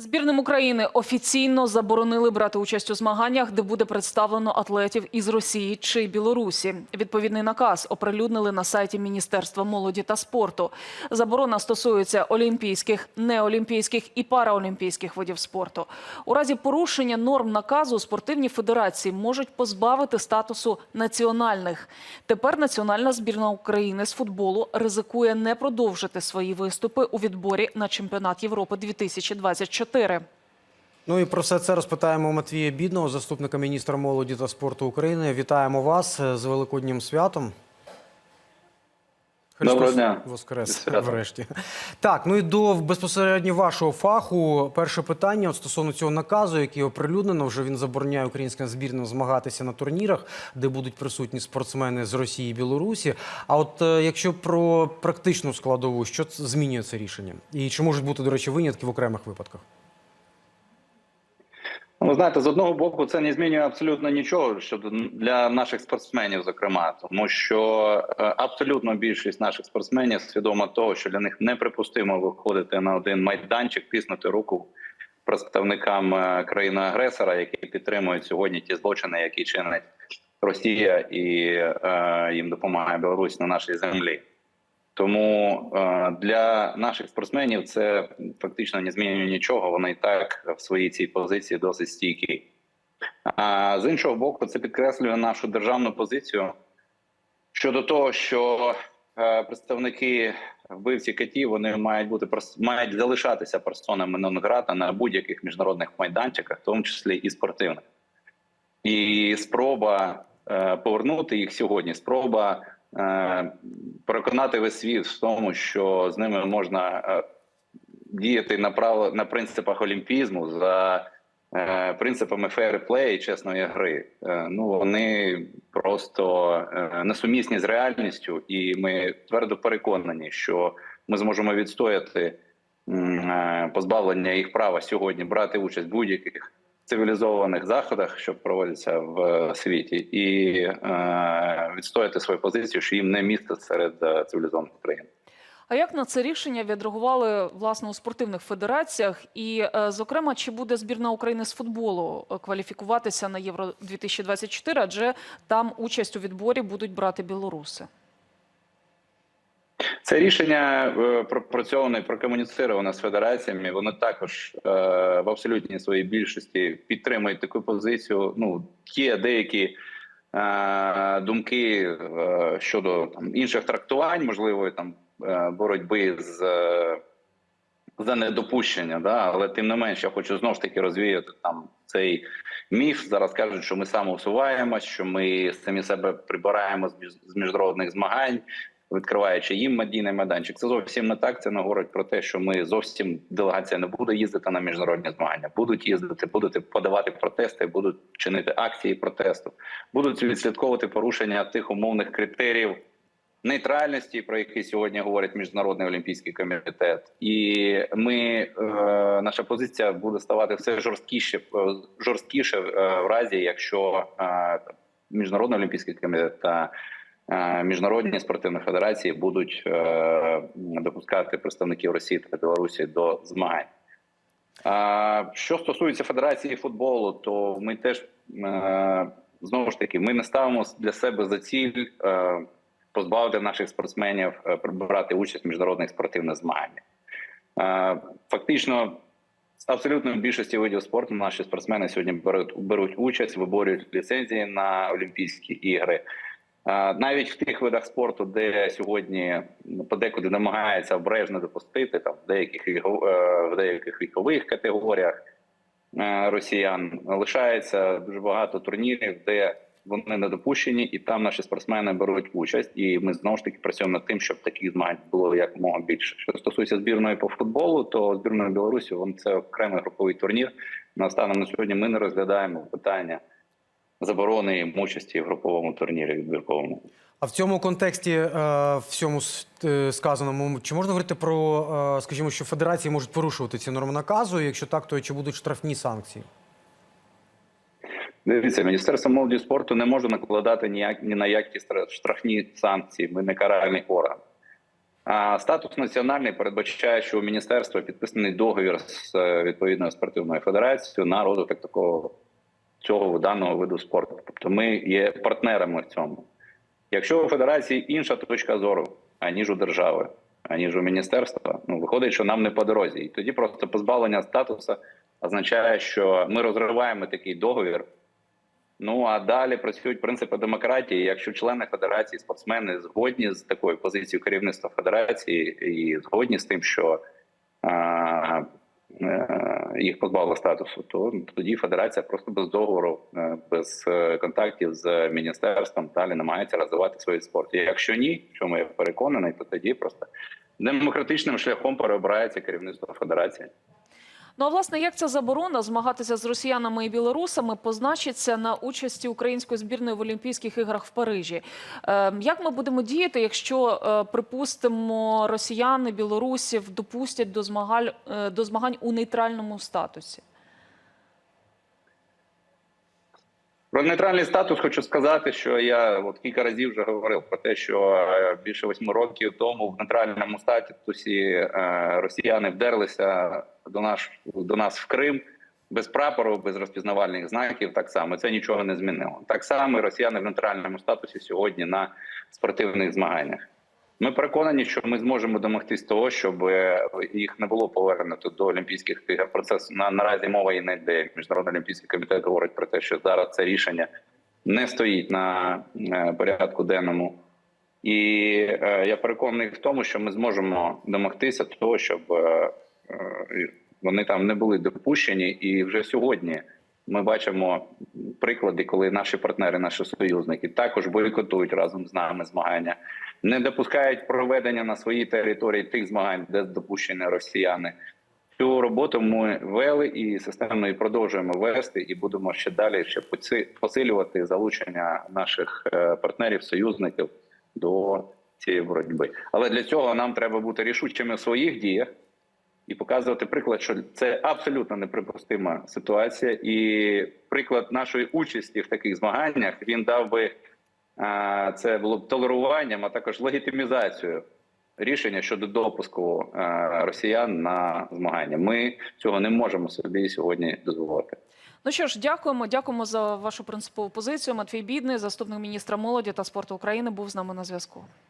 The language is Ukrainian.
Збірним України офіційно заборонили брати участь у змаганнях, де буде представлено атлетів із Росії чи Білорусі. Відповідний наказ оприлюднили на сайті Міністерства молоді та спорту. Заборона стосується олімпійських, неолімпійських і параолімпійських видів спорту. У разі порушення норм наказу спортивні федерації можуть позбавити статусу національних. Тепер національна збірна України з футболу ризикує не продовжити свої виступи у відборі на чемпіонат Європи 2024. Ну і про все це розпитаємо Матвія Бідного, заступника міністра молоді та спорту України. Вітаємо вас з Великоднім святом. Доброго дня. Воскрес врешті. Так, ну і до безпосередньо вашого фаху. Перше питання от стосовно цього наказу, який оприлюднено. Вже він забороняє українським збірним змагатися на турнірах, де будуть присутні спортсмени з Росії і Білорусі. А от е, якщо про практичну складову, що змінює це рішення? І чи можуть бути, до речі, винятки в окремих випадках? Ну, знаєте, з одного боку, це не змінює абсолютно нічого щодо для наших спортсменів, зокрема, тому що е, абсолютно більшість наших спортсменів свідома того, що для них неприпустимо виходити на один майданчик, тиснути руку представникам е, країни-агресора, які підтримують сьогодні ті злочини, які чинить Росія, і е, їм допомагає Білорусь на нашій землі. Тому е, для наших спортсменів це фактично не змінює нічого. Вони і так в своїй цій позиції досить стійкі. А з іншого боку, це підкреслює нашу державну позицію щодо того, що е, представники вбивці катів вони мають бути мають залишатися персонами нон-грата на будь-яких міжнародних майданчиках, в тому числі і спортивних. І спроба е, повернути їх сьогодні, спроба переконати весь світ в тому, що з ними можна е, діяти на право на принципах олімпізму за е, принципами фейр-плей чесної гри. Е, ну вони просто е, несумісні з реальністю, і ми твердо переконані, що ми зможемо відстояти е, позбавлення їх права сьогодні брати участь в будь-яких цивілізованих заходах, що проводяться в е, світі, і е, відстояти свою позицію, що їм не місце серед е, цивілізованих країн. А як на це рішення відреагували власне у спортивних федераціях? І, е, зокрема, чи буде збірна України з футболу кваліфікуватися на Євро 2024 Адже там участь у відборі будуть брати білоруси. Це рішення е, пропрацьоване і прокомуніцироване з федераціями. Вони також е, в абсолютній своїй більшості підтримують таку позицію. Ну є деякі е, думки е, щодо там інших трактувань, можливо, там е, боротьби з. Е, за недопущення, да, але тим не менше, я хочу знову ж таки розвіяти там цей міф. Зараз кажуть, що ми самоусуваємось, що ми самі себе прибираємо з міжнародних змагань, відкриваючи їм медійний майданчик. Це зовсім не так. Це не говорить про те, що ми зовсім делегація не буде їздити на міжнародні змагання. Будуть їздити, будуть подавати протести, будуть чинити акції протесту, будуть відслідковувати порушення тих умовних критеріїв нейтральності, про які сьогодні говорить міжнародний олімпійський комітет, і ми е, наша позиція буде ставати все жорсткіше, е, жорсткіше е, в разі, якщо міжнародний олімпійський комітет та міжнародні спортивні федерації будуть е, допускати представників Росії та Білорусі до змагань. Що стосується Федерації футболу, то ми теж е, знову ж таки ми не ставимо для себе за ціль е, позбавити наших спортсменів е, брати участь в міжнародних спортивних змаганнях. Е, Фактично, з абсолютної більшості видів спорту наші спортсмени сьогодні беруть, беруть участь, виборюють ліцензії на Олімпійські ігри. Навіть в тих видах спорту, де сьогодні ну, подекуди намагаються обережно допустити, там в деяких е, в деяких вікових категоріях е, росіян лишається дуже багато турнірів, де вони не допущені, і там наші спортсмени беруть участь. І ми знову ж таки працюємо над тим, щоб таких змагань було якомога більше. Що стосується збірної по футболу, то збірної Білорусі вон це окремий груповий турнір. На станом на сьогодні ми не розглядаємо питання заборони участі в груповому турнірі відбірковому. А в цьому контексті е, всьому е, сказаному, чи можна говорити про, е, скажімо, що федерації можуть порушувати ці норми наказу? Якщо так, то чи будуть штрафні санкції? Дивіться, міністерство молоді і спорту не може накладати ніяк ні на які штрафні санкції. Ми не каральний орган. А статус національний передбачає, що у міністерства підписаний договір з відповідною спортивною федерацією на розвиток такого цього даного виду спорту. Тобто ми є партнерами в цьому. Якщо у федерації інша точка зору, аніж у держави, аніж у міністерства, ну виходить, що нам не по дорозі. І тоді просто позбавлення статусу означає, що ми розриваємо такий договір. Ну а далі працюють принципи демократії. Якщо члени федерації, спортсмени згодні з такою позицією керівництва федерації і згодні з тим, що а, е, їх позбавили статусу, то тоді федерація просто без договору, е, без е, контактів з міністерством далі намагається розвивати свій спорт. І якщо ні, чому я переконаний, то тоді просто демократичним шляхом переобирається керівництво федерації. Ну а власне, як ця заборона змагатися з росіянами і білорусами позначиться на участі української збірної в Олімпійських іграх в Парижі? Е, як ми будемо діяти, якщо е, припустимо росіяни білорусів допустять до змагаль е, до змагань у нейтральному статусі? Про нейтральний статус хочу сказати, що я от кілька разів вже говорив про те, що е, більше восьми років тому в нейтральному статусі е, росіяни вдерлися до наш до нас в Крим без прапору, без розпізнавальних знаків. Так само це нічого не змінило. Так само росіяни в нейтральному статусі сьогодні на спортивних змаганнях. Ми переконані, що ми зможемо домогтись того, щоб е, їх не було повернуто до Олімпійських ігор. Про на наразі мова і не йде. Міжнародний олімпійський комітет говорить про те, що зараз це рішення не стоїть на е, порядку денному. І е, я переконаний в тому, що ми зможемо домогтися того, щоб е, вони там не були допущені. І вже сьогодні ми бачимо приклади, коли наші партнери, наші союзники також бойкотують разом з нами змагання, не допускають проведення на своїй території тих змагань, де допущені росіяни. Цю роботу ми вели і системно її продовжуємо вести, і будемо ще далі ще посилювати залучення наших е, партнерів, союзників до цієї боротьби. Але для цього нам треба бути рішучими в своїх діях і показувати приклад, що це абсолютно неприпустима ситуація. І приклад нашої участі в таких змаганнях він дав би це було б толеруванням, а також легітимізацією рішення щодо допуску росіян на змагання. Ми цього не можемо собі сьогодні дозволити. Ну що ж, дякуємо. Дякуємо за вашу принципову позицію. Матвій Бідний, заступник міністра молоді та спорту України, був з нами на зв'язку.